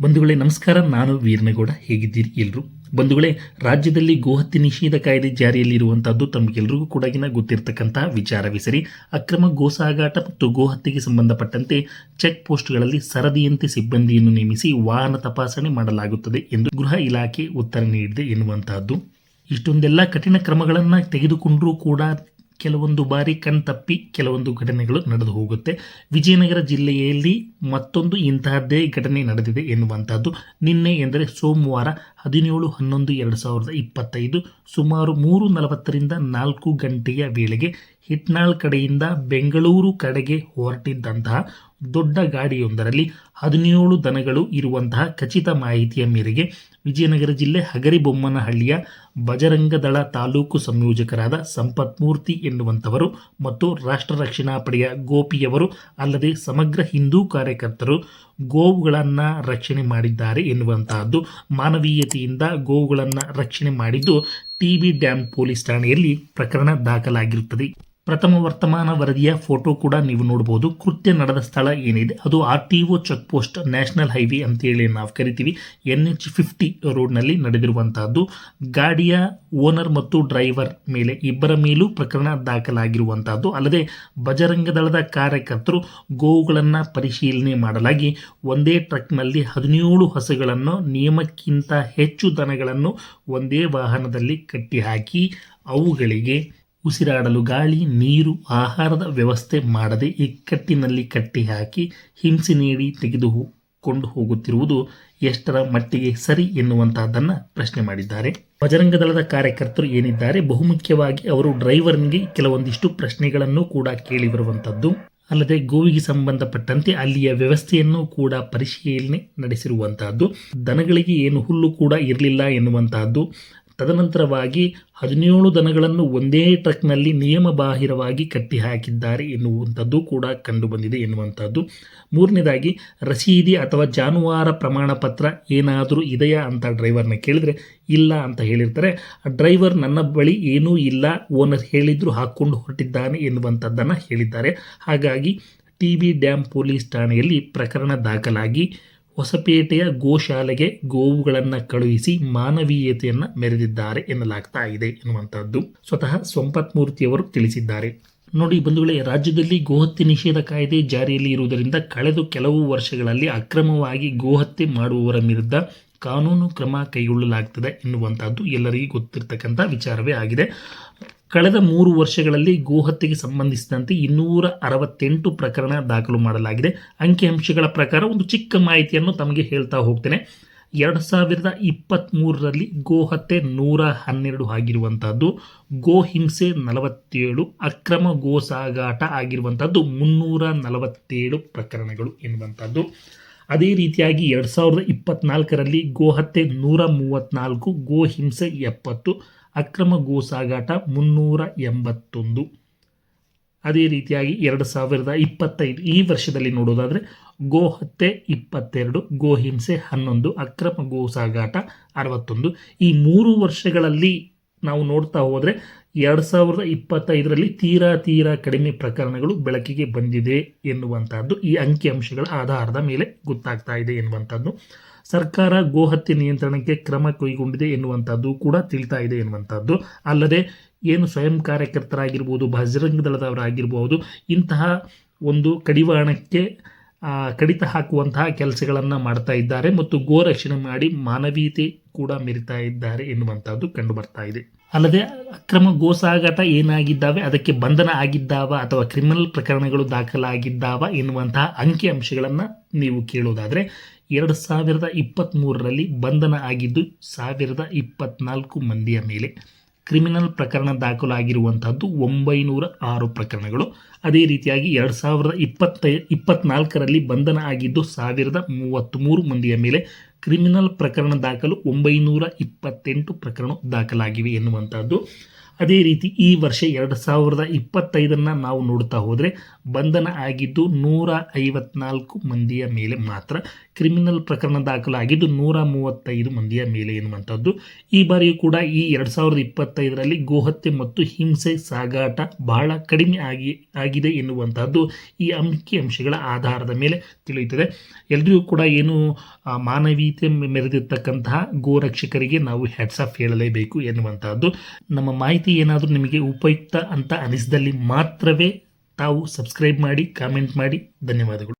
ಬಂಧುಗಳೇ, ನಮಸ್ಕಾರ. ನಾನು ವೀರನಗೌಡ. ಹೇಗಿದ್ದೀರಿ ಎಲ್ಲರೂ ಬಂಧುಗಳೇ, ರಾಜ್ಯದಲ್ಲಿ ಗೋಹತ್ಯೆ ನಿಷೇಧ ಕಾಯ್ದೆ ಜಾರಿಯಲ್ಲಿರುವಂತಹದ್ದು ತಮಗೆಲ್ಲರಿಗೂ ಕೂಡ ಗೊತ್ತಿರತಕ್ಕಂತಹ ವಿಚಾರವೇ ಸರಿ. ಅಕ್ರಮ ಗೋಸಾಗಾಟ ಮತ್ತು ಗೋಹತ್ಯೆಗೆ ಸಂಬಂಧಪಟ್ಟಂತೆ ಚೆಕ್ ಪೋಸ್ಟ್ಗಳಲ್ಲಿ ಸರದಿಯಂತೆ ಸಿಬ್ಬಂದಿಯನ್ನು ನೇಮಿಸಿ ವಾಹನ ತಪಾಸಣೆ ಮಾಡಲಾಗುತ್ತದೆ ಎಂದು ಗೃಹ ಇಲಾಖೆ ಉತ್ತರ ನೀಡಿದೆ ಎನ್ನುವಂತಹದ್ದು. ಇಷ್ಟೊಂದೆಲ್ಲ ಕಠಿಣ ಕ್ರಮಗಳನ್ನು ತೆಗೆದುಕೊಂಡರೂ ಕೂಡ ಕೆಲವೊಂದು ಬಾರಿ ಕಣ್ತಪ್ಪಿ ಕೆಲವೊಂದು ಘಟನೆಗಳು ನಡೆದು ಹೋಗುತ್ತೆ. ವಿಜಯನಗರ ಜಿಲ್ಲೆಯಲ್ಲಿ ಮತ್ತೊಂದು ಇಂತಹದ್ದೇ ಘಟನೆ ನಡೆದಿದೆ ಎನ್ನುವಂಥದ್ದು. ನಿನ್ನೆ ಎಂದರೆ ಸೋಮವಾರ ಹದಿನೇಳು ಹನ್ನೊಂದು ಎರಡು ಸಾವಿರದ ಇಪ್ಪತ್ತೈದು ಸುಮಾರು ಮೂರು ನಲವತ್ತರಿಂದ ನಾಲ್ಕು ಗಂಟೆಯ ವೇಳೆಗೆ ಹಿಟ್ನಾಳ್ ಕಡೆಯಿಂದ ಬೆಂಗಳೂರು ಕಡೆಗೆ ಹೊರಟಿದ್ದಂತಹ ದೊಡ್ಡ ಗಾಡಿಯೊಂದರಲ್ಲಿ ಹದಿನೇಳು ದನಗಳು ಇರುವಂತಹ ಖಚಿತ ಮಾಹಿತಿಯ ಮೇರೆಗೆ ವಿಜಯನಗರ ಜಿಲ್ಲೆ ಹಗರಿಬೊಮ್ಮನಹಳ್ಳಿಯ ಬಜರಂಗದಳ ತಾಲೂಕು ಸಂಯೋಜಕರಾದ ಸಂಪತ್ಮೂರ್ತಿ ಎನ್ನುವಂಥವರು ಮತ್ತು ರಾಷ್ಟ್ರ ರಕ್ಷಣಾ ಪಡೆಯ ಗೋಪಿಯವರು ಅಲ್ಲದೆ ಸಮಗ್ರ ಹಿಂದೂ ಕಾರ್ಯಕರ್ತರು ಗೋವುಗಳನ್ನು ರಕ್ಷಣೆ ಮಾಡಿದ್ದಾರೆ ಎನ್ನುವಂತಹದ್ದು ಮಾನವೀಯತೆಯಿಂದ ಗೋವುಗಳನ್ನು ರಕ್ಷಣೆ ಮಾಡಿದ್ದು ಟಿ ಬಿ ಡ್ಯಾಮ್ ಪೊಲೀಸ್ ಠಾಣೆಯಲ್ಲಿ ಪ್ರಕರಣ ದಾಖಲಾಗಿರುತ್ತದೆ. ಪ್ರಥಮ ವರ್ತಮಾನ ವರದಿಯ ಫೋಟೋ ಕೂಡ ನೀವು ನೋಡಬಹುದು ಕೃತ್ಯ ನಡೆದ ಸ್ಥಳ ಏನಿದೆ? ಅದು R T O check post national highway ಅಂತೇಳಿ ನಾವು ಕರಿತೀವಿ. ಎನ್ ಎಚ್ ಫಿಫ್ಟಿ ರೋಡ್ನಲ್ಲಿ ನಡೆದಿರುವಂತಹದ್ದು. ಗಾಡಿಯ ಓನರ್ ಮತ್ತು ಡ್ರೈವರ್ ಮೇಲೆ ಇಬ್ಬರ ಮೇಲೂ ಪ್ರಕರಣ ದಾಖಲಾಗಿರುವಂತಹದ್ದು. ಅಲ್ಲದೆ ಬಜರಂಗ ದಳದ ಕಾರ್ಯಕರ್ತರು ಗೋವುಗಳನ್ನು ಪರಿಶೀಲನೆ ಮಾಡಲಾಗಿ, ಒಂದೇ ಟ್ರಕ್ನಲ್ಲಿ ಹದಿನೇಳು ಹಸುಗಳನ್ನು, ನಿಯಮಕ್ಕಿಂತ ಹೆಚ್ಚು ದನಗಳನ್ನು ಒಂದೇ ವಾಹನದಲ್ಲಿ ಕಟ್ಟಿಹಾಕಿ, ಅವುಗಳಿಗೆ ಉಸಿರಾಡಲು ಗಾಳಿ, ನೀರು, ಆಹಾರದ ವ್ಯವಸ್ಥೆ ಮಾಡದೆ ಇಕ್ಕಟ್ಟಿನಲ್ಲಿ ಕಟ್ಟಿ ಹಾಕಿ ಹಿಂಸೆ ನೀಡಿ ತೆಗೆದು ಹೋ- ಕೊಂಡು ಹೋಗುತ್ತಿರುವುದು ಎಷ್ಟರ ಮಟ್ಟಿಗೆ ಸರಿ ಎನ್ನುವಂತಹದ್ದನ್ನು ಪ್ರಶ್ನೆ ಮಾಡಿದ್ದಾರೆ. ಬಜರಂಗ ದಳದ ಕಾರ್ಯಕರ್ತರು ಏನಿದ್ದಾರೆ? ಬಹುಮುಖ್ಯವಾಗಿ ಅವರು ಡ್ರೈವರ್ನಿಗೆ ಕೆಲವೊಂದಿಷ್ಟು ಪ್ರಶ್ನೆಗಳನ್ನು ಕೂಡ ಕೇಳಿ ಬರುವಂಥದ್ದು ಅಲ್ಲದೆ ಗೋವಿಗೆ ಸಂಬಂಧಪಟ್ಟಂತೆ ಅಲ್ಲಿಯ ವ್ಯವಸ್ಥೆಯನ್ನು ಕೂಡ ಪರಿಶೀಲನೆ ನಡೆಸಿರುವಂತಹದ್ದು. ದನಗಳಿಗೆ ಏನು ಹುಲ್ಲು ಕೂಡ ಇರಲಿಲ್ಲ ಎನ್ನುವಂತಹದ್ದು. ತದನಂತರವಾಗಿ ಹದಿನೇಳು ದನಗಳನ್ನು ಒಂದೇ ಟ್ರಕ್ನಲ್ಲಿ ನಿಯಮಬಾಹಿರವಾಗಿ ಕಟ್ಟಿ ಹಾಕಿದ್ದಾರೆ ಎನ್ನುವಂಥದ್ದು ಕೂಡ ಕಂಡುಬಂದಿದೆ ಎನ್ನುವಂಥದ್ದು. ಮೂರನೇದಾಗಿ, ರಸೀದಿ ಅಥವಾ ಜಾನುವಾರ ಪ್ರಮಾಣ ಪತ್ರ ಏನಾದರೂ ಇದೆಯಾ ಅಂತ ಡ್ರೈವರ್ನ ಕೇಳಿದರೆ, ಇಲ್ಲ ಅಂತ ಹೇಳಿರ್ತಾರೆ. ಆ ಡ್ರೈವರ್ ನನ್ನ ಬಳಿ ಏನೂ ಇಲ್ಲ, ಓನರ್ ಹೇಳಿದ್ರು ಹಾಕ್ಕೊಂಡು ಹೊರಟಿದ್ದಾನೆ ಎನ್ನುವಂಥದ್ದನ್ನು ಹೇಳಿದ್ದಾರೆ. ಹಾಗಾಗಿ, ಟಿ ಬಿ ಡ್ಯಾಮ್ ಪೊಲೀಸ್ ಠಾಣೆಯಲ್ಲಿ ಪ್ರಕರಣ ದಾಖಲಾಗಿ ಹೊಸಪೇಟೆಯ ಗೋಶಾಲೆಗೆ ಗೋವುಗಳನ್ನು ಕಳುಹಿಸಿ ಮಾನವೀಯತೆಯನ್ನು ಮೆರೆದಿದ್ದಾರೆ ಎನ್ನಲಾಗ್ತಾ ಇದೆ ಎನ್ನುವಂಥದ್ದು. ಸ್ವತಃ ಸಂಪತ್ಮೂರ್ತಿಯವರು ತಿಳಿಸಿದ್ದಾರೆ. ನೋಡಿ ಬಂಧುಗಳೇ, ರಾಜ್ಯದಲ್ಲಿ ಗೋಹತ್ಯೆ ನಿಷೇಧ ಕಾಯ್ದೆ ಜಾರಿಯಲ್ಲಿ ಇರುವುದರಿಂದ ಕಳೆದ ಕೆಲವು ವರ್ಷಗಳಲ್ಲಿ ಅಕ್ರಮವಾಗಿ ಗೋಹತ್ಯೆ ಮಾಡುವವರ ವಿರುದ್ಧ ಕಾನೂನು ಕ್ರಮ ಕೈಗೊಳ್ಳಲಾಗ್ತದೆ ಎನ್ನುವಂಥದ್ದು ಎಲ್ಲರಿಗೂ ಗೊತ್ತಿರತಕ್ಕಂಥ ವಿಚಾರವೇ ಆಗಿದೆ. ಕಳೆದ ಮೂರು ವರ್ಷಗಳಲ್ಲಿ ಗೋಹತ್ಯೆಗೆ ಸಂಬಂಧಿಸಿದಂತೆ ಇನ್ನೂರ ಅರವತ್ತೆಂಟು ಪ್ರಕರಣ ದಾಖಲು ಮಾಡಲಾಗಿದೆ. ಅಂಕಿಅಂಶಗಳ ಪ್ರಕಾರ ಒಂದು ಚಿಕ್ಕ ಮಾಹಿತಿಯನ್ನು ತಮಗೆ ಹೇಳ್ತಾ ಹೋಗ್ತೇನೆ. ಎರಡು ಸಾವಿರದ ಇಪ್ಪತ್ತ್ಮೂರರಲ್ಲಿ ಗೋಹತ್ಯೆ ನೂರ ಹನ್ನೆರಡು ಆಗಿರುವಂಥದ್ದು ಗೋಹಿಂಸೆ ನಲವತ್ತೇಳು, ಅಕ್ರಮ ಗೋ ಸಾಗಾಟ ಆಗಿರುವಂಥದ್ದು ಮುನ್ನೂರ ನಲವತ್ತೇಳು ಪ್ರಕರಣಗಳು ಎನ್ನುವಂಥದ್ದು. ಅದೇ ರೀತಿಯಾಗಿ ಎರಡು ಸಾವಿರದ ಇಪ್ಪತ್ನಾಲ್ಕರಲ್ಲಿ ಗೋಹತ್ಯೆ ನೂರ ಮೂವತ್ತ್ನಾಲ್ಕು ಗೋಹಿಂಸೆ ಎಪ್ಪತ್ತು, ಅಕ್ರಮ ಗೋಸಾಗಾಟ ಮುನ್ನೂರ ಎಂಬತ್ತೊಂದು. ಅದೇ ರೀತಿಯಾಗಿ ಎರಡು ಸಾವಿರದ ಇಪ್ಪತ್ತೈದು, ಈ ವರ್ಷದಲ್ಲಿ ನೋಡೋದಾದರೆ ಗೋಹತ್ಯೆ ಇಪ್ಪತ್ತೆರಡು, ಗೋಹಿಂಸೆ ಹನ್ನೊಂದು, ಅಕ್ರಮ ಗೋಸಾಗಾಟ ಅರವತ್ತೊಂದು. ಈ ಮೂರು ವರ್ಷಗಳಲ್ಲಿ ನಾವು ನೋಡ್ತಾ ಹೋದರೆ ಎರಡು ಸಾವಿರದ ಇಪ್ಪತ್ತೈದರಲ್ಲಿ ತೀರಾ ತೀರಾ ಕಡಿಮೆ ಪ್ರಕರಣಗಳು ಬೆಳಕಿಗೆ ಬಂದಿದೆ ಎನ್ನುವಂಥದ್ದು ಈ ಅಂಕಿಅಂಶಗಳ ಆಧಾರದ ಮೇಲೆ ಗೊತ್ತಾಗ್ತಾ ಇದೆ ಎನ್ನುವಂಥದ್ದು ಸರ್ಕಾರ ಗೋಹತ್ಯೆ ನಿಯಂತ್ರಣಕ್ಕೆ ಕ್ರಮ ಕೈಗೊಂಡಿದೆ ಎನ್ನುವಂಥದ್ದು ಕೂಡ ತಿಳಿತಾ ಇದೆ ಎನ್ನುವಂಥದ್ದು ಅಲ್ಲದೆ ಏನು ಸ್ವಯಂ ಕಾರ್ಯಕರ್ತರಾಗಿರ್ಬೋದು ಬಜರಂಗ ದಳದವರಾಗಿರ್ಬೋದು, ಇಂತಹ ಒಂದು ಕಡಿವಾಣಕ್ಕೆ ಕಡಿತ ಹಾಕುವಂತಹ ಕೆಲಸಗಳನ್ನು ಮಾಡ್ತಾ ಇದ್ದಾರೆ ಮತ್ತು ಗೋ ರಕ್ಷಣೆ ಮಾಡಿ ಮಾನವೀಯತೆ ಕೂಡ ಮೆರಿತಾ ಇದ್ದಾರೆ ಎನ್ನುವಂಥದ್ದು ಕಂಡು ಬರ್ತಾ ಇದೆ. ಅಲ್ಲದೆ ಅಕ್ರಮ ಗೋ ಸಾಗಾಟ ಏನಾಗಿದ್ದಾವೆ, ಅದಕ್ಕೆ ಬಂಧನ ಆಗಿದ್ದಾವ ಅಥವಾ ಕ್ರಿಮಿನಲ್ ಪ್ರಕರಣಗಳು ದಾಖಲಾಗಿದ್ದಾವ ಎನ್ನುವಂತಹ ಅಂಕಿ ಅಂಶಗಳನ್ನು ನೀವು ಕೇಳೋದಾದರೆ, ಎರಡು ಸಾವಿರದ ಇಪ್ಪತ್ತ್ಮೂರರಲ್ಲಿ ಬಂಧನ ಆಗಿದ್ದು ಸಾವಿರದ ಇಪ್ಪತ್ನಾಲ್ಕು ಮಂದಿಯ ಮೇಲೆ. ಕ್ರಿಮಿನಲ್ ಪ್ರಕರಣ ದಾಖಲಾಗಿರುವಂತಹದ್ದು ಒಂಬೈನೂರ ಆರು ಪ್ರಕರಣಗಳು. ಅದೇ ರೀತಿಯಾಗಿ ಎರಡು ಸಾವಿರದ ಇಪ್ಪತ್ತೈ, ಇಪ್ಪತ್ನಾಲ್ಕರಲ್ಲಿ ಬಂಧನ ಆಗಿದ್ದು ಸಾವಿರದ ಮೂವತ್ತ್ಮೂರು ಮಂದಿಯ ಮೇಲೆ ಕ್ರಿಮಿನಲ್ ಪ್ರಕರಣ ದಾಖಲು ಒಂಬೈನೂರ ಇಪ್ಪತ್ತೆಂಟು ಪ್ರಕರಣ ದಾಖಲಾಗಿವೆ ಎನ್ನುವಂಥದ್ದು ಅದೇ ರೀತಿ ಈ ವರ್ಷ ಎರಡು ಸಾವಿರದ ಇಪ್ಪತ್ತೈದನ್ನು ನಾವು ನೋಡ್ತಾ ಹೋದರೆ ಬಂಧನ ಆಗಿದ್ದು ನೂರ ಐವತ್ನಾಲ್ಕು ಮಂದಿಯ ಮೇಲೆ ಮಾತ್ರ ಕ್ರಿಮಿನಲ್ ಪ್ರಕರಣ ದಾಖಲಾಗಿದ್ದು ನೂರ ಮೂವತ್ತೈದು ಮಂದಿಯ ಮೇಲೆ ಎನ್ನುವಂಥದ್ದು. ಈ ಬಾರಿಯೂ ಕೂಡ ಈ ಎರಡು ಸಾವಿರದ ಇಪ್ಪತ್ತೈದರಲ್ಲಿ ಗೋಹತ್ಯೆ ಮತ್ತು ಹಿಂಸೆ ಸಾಗಾಟ ಬಹಳ ಕಡಿಮೆ ಆಗಿ, ಆಗಿದೆ ಎನ್ನುವಂಥದ್ದು ಈ ಅಂಕಿ ಅಂಶಗಳ ಆಧಾರದ ಮೇಲೆ ತಿಳಿಯುತ್ತದೆ. ಎಲ್ರಿಗೂ ಕೂಡ ಏನು ಮಾನವೀಯತೆ ಮೆರೆದಿರ್ತಕ್ಕಂತಹ ಗೋರಕ್ಷಕರಿಗೆ ನಾವು ಹೆಡ್ಸ್ ಹೇಳಲೇಬೇಕು ಎನ್ನುವಂಥದ್ದು. ನಮ್ಮ ಮಾಹಿತಿ ಏನಾದರೂ ನಿಮಗೆ ಉಪಯುಕ್ತ ಅಂತ ಅನಿಸಿದಲ್ಲಿ ಮಾತ್ರವೇ ತಾವು ಸಬ್ಸ್ಕ್ರೈಬ್ ಮಾಡಿ ಕಾಮೆಂಟ್ ಮಾಡಿ. ಧನ್ಯವಾದಗಳು.